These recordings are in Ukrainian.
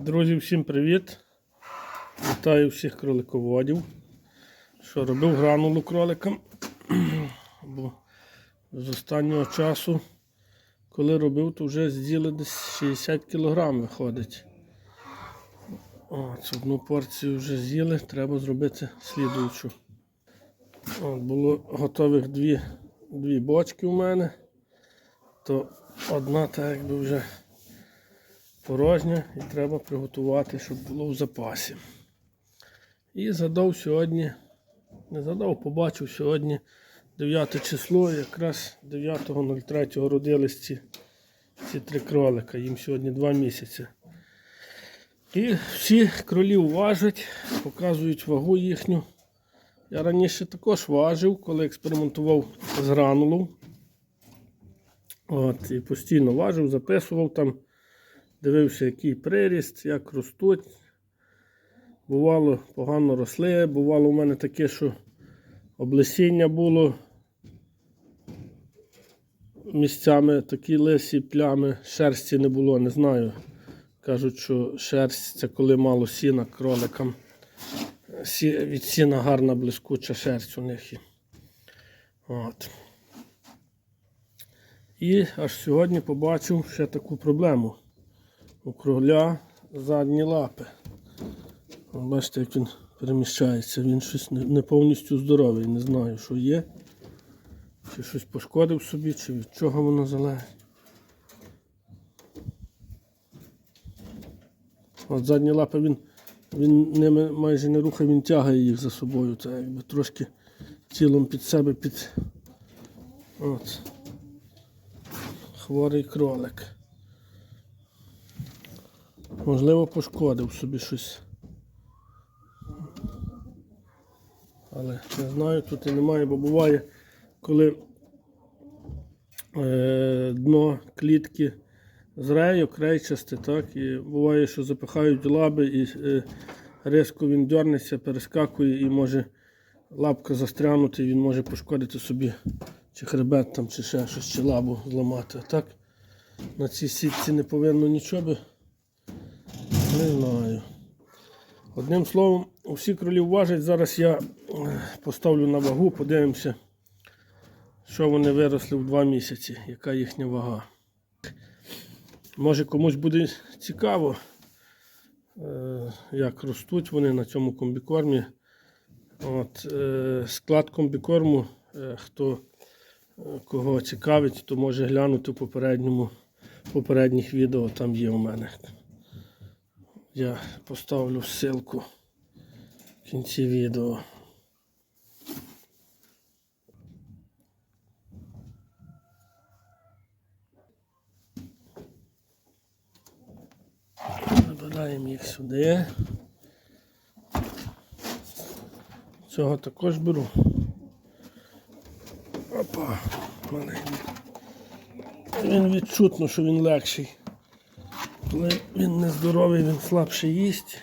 Друзі, всім привіт! Вітаю всіх кролиководів. Що робив гранулу кроликам. Бо з останнього часу, коли робив, то вже з'їли десь 60 кг виходить. От, одну порцію вже з'їли, треба зробити слідуючу. От, було готових дві, дві бочки у мене, то одна так якби вже порожня і треба приготувати, щоб було в запасі. І задав сьогодні, не задав, побачив сьогодні 9 число, якраз 9.03 родились ці, ці три кролика. Їм сьогодні 2 місяці. І всі кролів важать, показують вагу їхню. Я раніше також важив, коли експериментував з гранулом. От, і постійно важив, записував там, дивився, який приріст, як ростуть. Бувало, погано росли, бувало у мене таке, що облесіння було місцями такі лисі плями, шерсті не було, не знаю. Кажуть, що шерсть це коли мало сіна кроликам. Від сіна гарна блискуча шерсть у них. От. І аж сьогодні побачив ще таку проблему. У кроля задні лапи. Бачите, як він переміщається. Він щось не повністю здоровий. Не знаю, що є. Чи щось пошкодив собі, чи від чого воно залежить. От задні лапи він, він ними майже не рухає, він тягає їх за собою. Це якби трошки тілом під себе під. От. Хворий кролик. Можливо, пошкодив собі щось. Але не знаю, тут і немає, бо буває, коли е, дно клітки з рею, крейчасте, так, і буває, що запихають лаби і е, різко він дернеться, перескакує і може лапка застрянути, він може пошкодити собі чи хребет там, чи ще щось, чи лабу зламати. А так на цій сітці не повинно нічого. Не знаю. Одним словом, усі кролів важать. Зараз я е, поставлю на вагу, подивимося, що вони виросли в 2 місяці, яка їхня вага. Може комусь буде цікаво, е, як ростуть вони на цьому комбікормі. От, е, Склад комбікорму, хто кого цікавить, то може глянути в попередньому, попередніх відео, там є у мене. Я поставлю ссылку в кінці відео. Набираємо їх сюди. Цього також беру. Опа, маленький. Він відчутно, що він легший. Коли він нездоровий, він слабше їсть.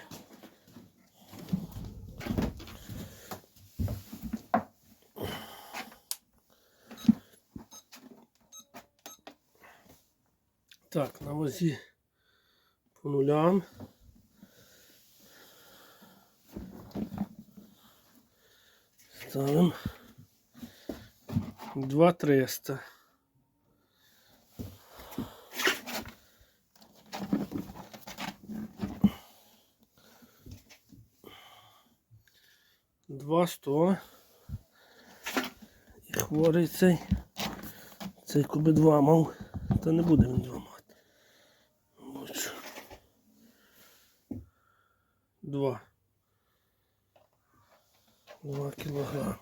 Так, на вазі по нулям. Ставимо 2300. Два сто. І хворий цей. Цей коби два мав. Та не буде він два мати. Бачу. Два. Два кілограми.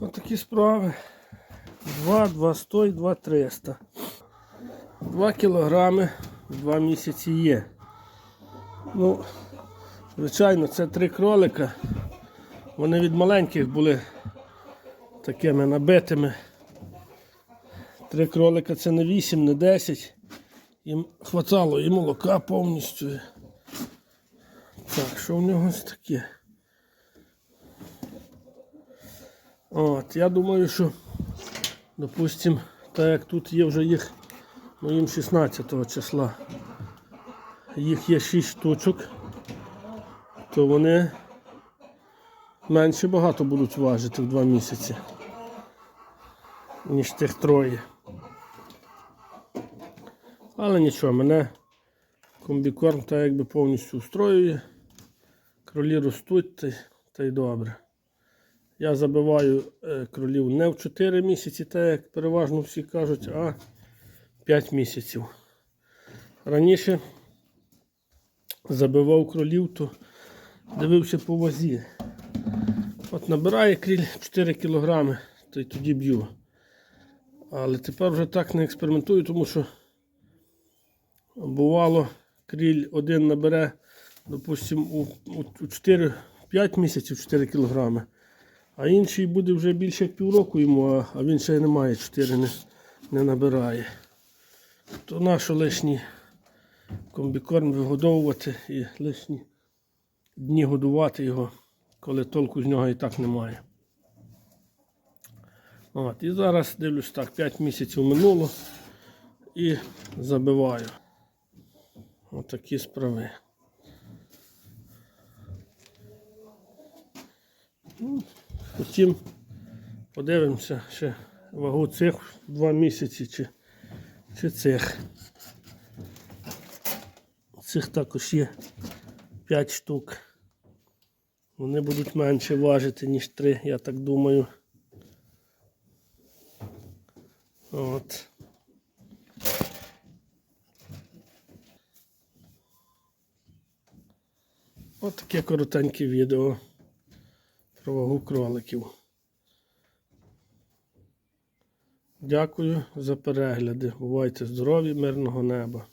Ось такі справи. Два, два сто і два триста. Два кілограми в два місяці є. Ну, звичайно, це три кролика. Вони від маленьких були такими набитими. Три кролика це не 8, не 10. Їм хватало і молока повністю. Так, що в нього ось таке? От, я думаю, що, допустим, так як тут є вже їх моїм 16 числа. Їх є 6 штучок, то вони менше багато будуть важити в 2 місяці, ніж тих троє. Але нічого, мене комбікорм так якби повністю устроює. Кролі ростуть, та, та й добре. Я забиваю е, кролів не в 4 місяці, так як переважно всі кажуть, а 5 місяців. Раніше забивав кролів, то дивився по вазі. От набирає кріль 4 кг, то й тоді б'ю. Але тепер вже так не експериментую, тому що бувало, кріль один набере, допустимо, у, у, у 4, 5 місяців 4 кг, а інший буде вже більше півроку йому, а він ще не має 4, не, не набирає. То нащо лишній комбікорм вигодовувати і лишні дні годувати його, коли толку з нього і так немає. От, і зараз дивлюсь так, 5 місяців минуло і забиваю. Отакі справи. Ну, Потім подивимося ще вагу цих 2 місяці чи, чи цих. Цих також є 5 штук. Вони будуть менше важити, ніж 3, я так думаю. От. От таке коротеньке відео про вагу кроликів. Дякую за перегляди. Бувайте здорові, мирного неба.